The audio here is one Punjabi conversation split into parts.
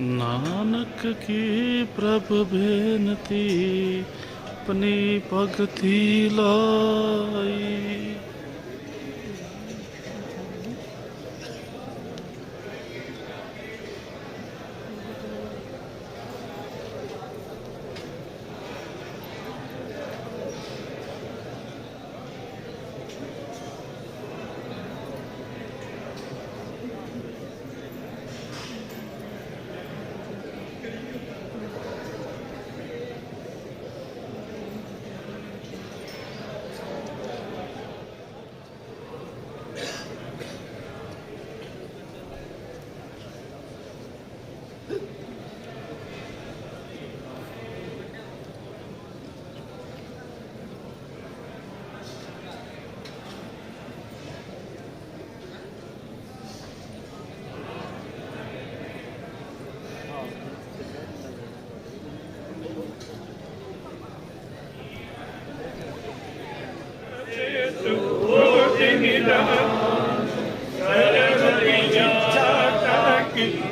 ਨਾਨਕ ਕੀ ਪ੍ਰਭ ਬੇਨਤੀ ਆਪਣੀ ਭਗਤੀ ਲਾਈ। Olur denilen Selam edecek takdir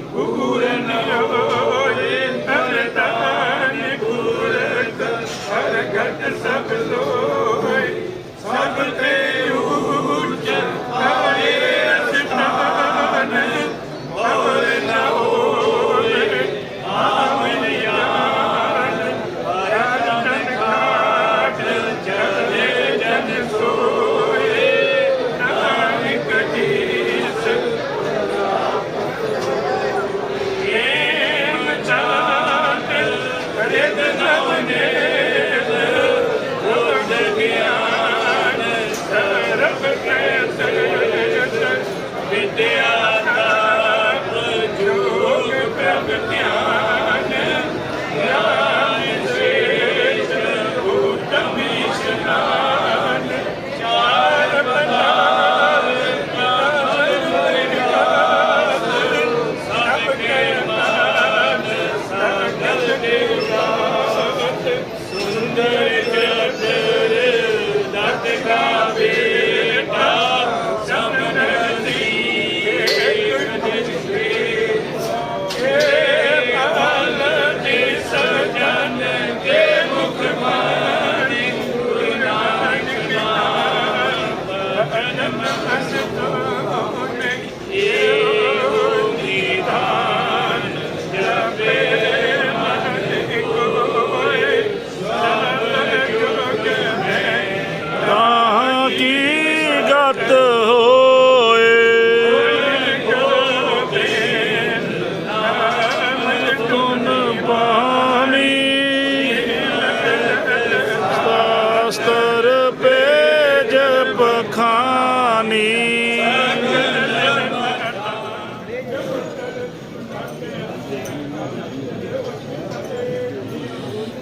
ਪਖਾਨੀ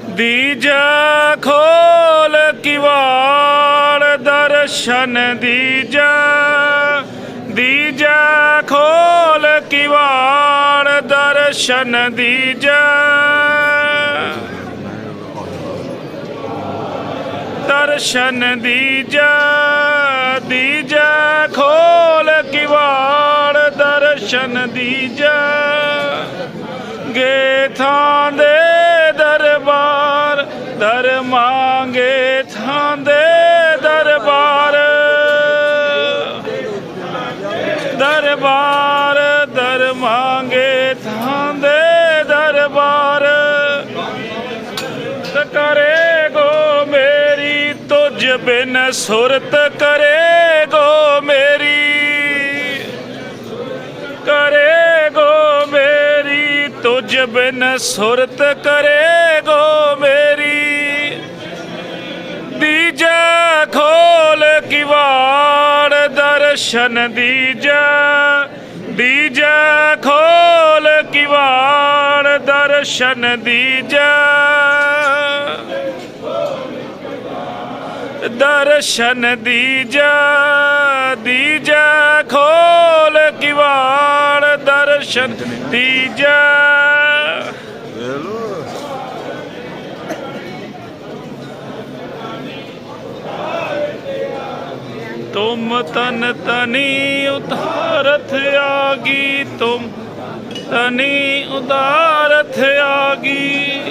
ਦੀਜਾ ਖੋਲ ਕਿਵਾੜ ਦਰਸ਼ਨ ਦੀਜਾ। ਦੀਜਾ ਖੋਲ ਕਿਵਾੜ ਦਰਸ਼ਨ ਦੀਜੈ। ਦਰਸ਼ਨ ਦੀਜੈ। ਦੀਜੈ, ਖੋਲ ਕਿਵਾੜ ਦਰਸ਼ਨ ਦੀਜੈ। ਗੇ ਥਾਂ ਦੇ ਦਰਬਾਰ, ਦਰ ਮੰਗੇ ਥਾਂ ਦੇ ਦਰਬਾਰ। ਦਰਬਾਰ, ਦਰ ਮੰਗੇ ਥਾਂ ਦੇ ਦਰਬਾਰ। ਕਰੇ ਗੋ ਮੇਰੀ ਤੁਝ ਬਿਨ ਸੁਰਤ ਕਰੇ। ਬਿਨ ਸੁਰਤ ਕਰੇ ਗੋ ਮੇਰੀ। ਦੀਜੈ ਖੋਲ ਕਿਵਾੜ ਦਰਸ਼ਨ ਦੀਜੈ। ਦੀਜੈ ਖੋਲ ਕਿਵਾੜ ਦਰਸ਼ਨ ਦੀਜੈ। ਦਰਸ਼ਨ ਦੀਜੈ ਦੀਜੈ ਖੋਲ ਕਿਵਾੜ ਦਰਸ਼ਨ ਦੀਜੈ। ਤੁਮ ਤਨ ਤਨੀ ਉਤਾਰਥ ਆਗੀ ਤੁਮ ਤਨੀ ਉਦਾਰਥ ਆਗੀ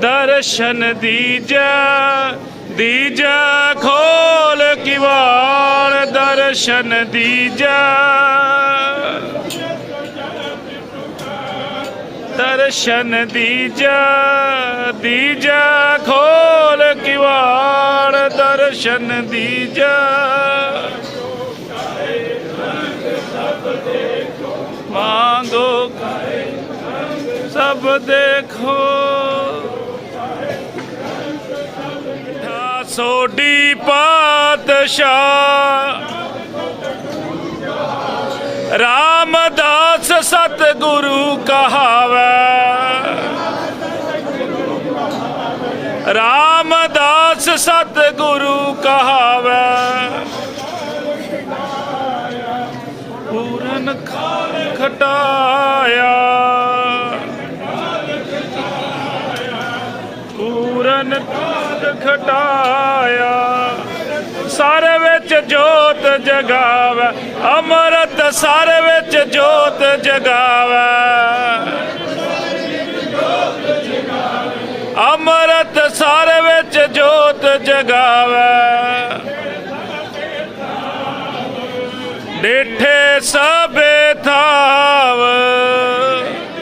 ਦਰਸ਼ਨ ਦੀਜੈ ਦੀਜ ਖੋਲ ਕਿਵਾੜ ਦਰਸ਼ਨ ਦੀਜੈ। ਦਰਸ਼ਨ ਦੀਜੈ ਦੀਜੈ ਖੋਲ ਕਿਵਾੜ ਦਰਸ਼ਨ ਦੀਜੈ। ਮੰਗੋ ਸਭ ਦੇਖੋ। ਸੋਡੀ ਪਾਤਸ਼ਾਹ। ਰਾਮਦਾਸ ਸਤਿਗੁਰੂ ਕਹਾਵੈ। ਰਾਮਦਾਸ ਸਤਿਗੁਰੂ ਕਹਾਵੈ। ਪੂਰਨ ਖਾਲ ਖਟਾਇਆ। ਪੂਰਨ ਖਟਾਇਆ ਸਾਰੇ ਵਿੱਚ ਜੋਤ ਜਗਾਵੇ, ਅੰਮ੍ਰਿਤ ਸਾਰੇ ਵਿੱਚ ਜੋਤ ਜਗਾਵੇ। ਅੰਮ੍ਰਿਤ ਸਾਰੇ ਵਿੱਚ ਜੋਤ ਜਗਾਵੇ। ਡੇਠੇ ਸਭੇ ਥਾਵ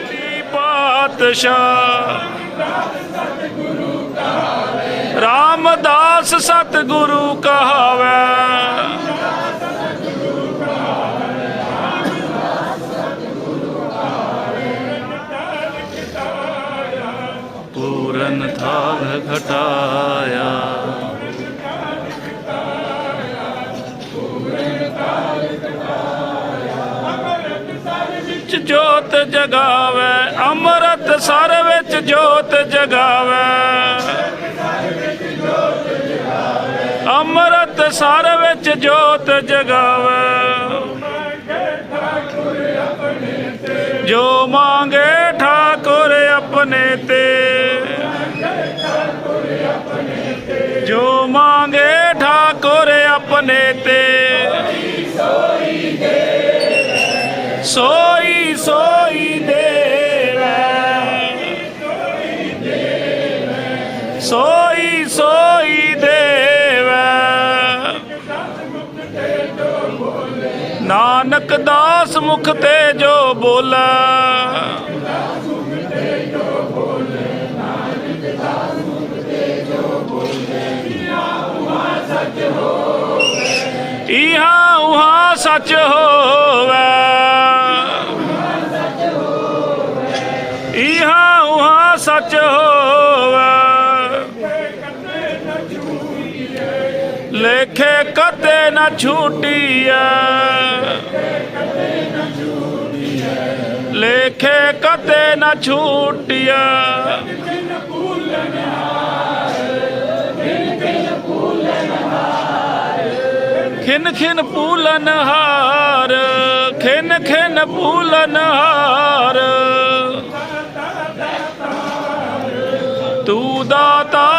ਦੀ ਪਾਤਸ਼ਾਹ ਰਾਮਦਾਸ ਸਤਿਗੁਰੂ ਕਹਾਵੈ। ਪੂਰਨ ਥਾਲ ਘਟਾਇਆ। ਜੋਤ ਜਗਾਵੇ ਅੰਮ੍ਰਿਤ ਸਰ ਵਿੱਚ ਜੋਤ ਜਗਾਵੇ। ਅੰਮ੍ਰਿਤ ਸਰ ਵਿੱਚ ਜੋਤ ਜਗਾਵੇ। ਜੋ ਮੰਗੇ ਠਾਕੁਰ ਆਪਣੇ ਤੇ। ਜੋ ਮੰਗੇ ਨਾਨਕ ਦਾਸ ਮੁਖ ਤੇ ਜੋ ਬੋਲੇ। ਇਹਾ ਉਹਾ ਸੱਚ ਹੋਵੇ। ਇਹਾ ਉਹਾ ਸੱਚ ਹੋਵੇ। ਲੇਖੇ ਕਦੇ ਨਾ ਛੂਟੀਐ। ਲੇਖੇ ਕਦੇ ਨਾ ਛੂਟੀਐ ਖਿਨ ਖਿਨ ਪੂਲਨ ਹਾਰ ਖਿਨ ਖਿਨ ਪੂਲਨ ਹਾਰ। ਤੂੰ ਦਾਤਾ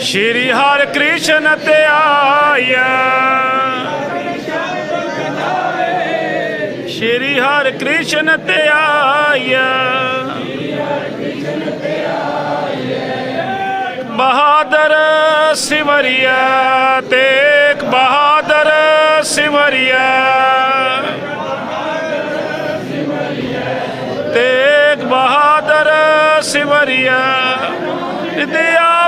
ਸ਼੍ਰੀ ਹਰਿ ਕ੍ਰਿਸ਼ਨ ਤੇ ਆਇਆ। ਸ਼੍ਰੀ ਹਰਿ ਕ੍ਰਿਸ਼ਨ ਤੇ ਆਇਆ। ਬਹਾਦਰ ਸਿਮਰਿਆ ਤੇਗ ਬਹਾਦਰ ਸਿਮਰਿਆ। ਤੇਗ ਬਹਾਦਰ ਸਿਮਰਿਆ। ਦਿਆ